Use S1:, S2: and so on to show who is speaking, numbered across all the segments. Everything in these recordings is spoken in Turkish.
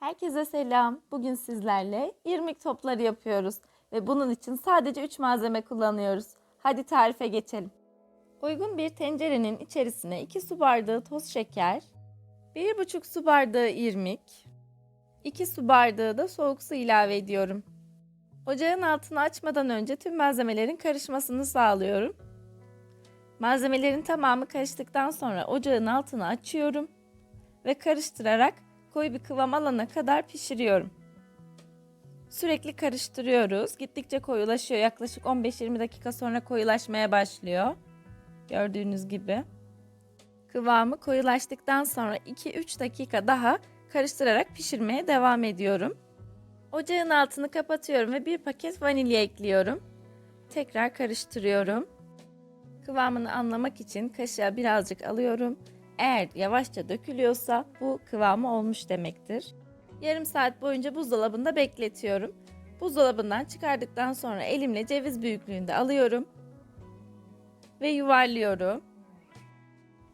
S1: Herkese selam. Bugün sizlerle irmik topları yapıyoruz ve bunun için sadece 3 malzeme kullanıyoruz. Hadi tarife geçelim. Uygun bir tencerenin içerisine 2 su bardağı toz şeker, 1,5 su bardağı irmik, 2 su bardağı da soğuk su ilave ediyorum. Ocağın altını açmadan önce tüm malzemelerin karışmasını sağlıyorum. Malzemelerin tamamı karıştıktan sonra ocağın altını açıyorum ve karıştırarak koyu bir kıvam alana kadar pişiriyorum. Sürekli karıştırıyoruz. Gittikçe koyulaşıyor. Yaklaşık 15-20 dakika sonra koyulaşmaya başlıyor. Gördüğünüz gibi. Kıvamı koyulaştıktan sonra 2-3 dakika daha karıştırarak pişirmeye devam ediyorum. Ocağın altını kapatıyorum ve bir paket vanilya ekliyorum. Tekrar karıştırıyorum. Kıvamını anlamak için kaşığa birazcık alıyorum. Eğer yavaşça dökülüyorsa bu kıvamı olmuş demektir. Yarım saat boyunca buzdolabında bekletiyorum. Buzdolabından çıkardıktan sonra elimle ceviz büyüklüğünde alıyorum ve yuvarlıyorum.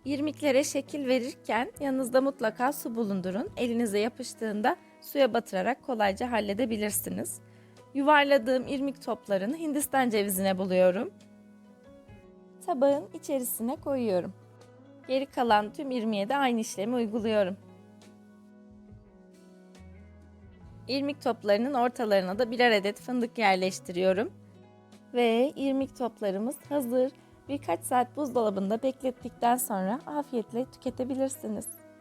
S1: İrmiklere şekil verirken yanınızda mutlaka su bulundurun. Elinize yapıştığında suya batırarak kolayca halledebilirsiniz. Yuvarladığım irmik toplarını Hindistan cevizine buluyorum. Tabağın içerisine koyuyorum. Geri kalan tüm irmiğe de aynı işlemi uyguluyorum. İrmik toplarının ortalarına da birer adet fındık yerleştiriyorum. Ve irmik toplarımız hazır. Birkaç saat buzdolabında beklettikten sonra afiyetle tüketebilirsiniz.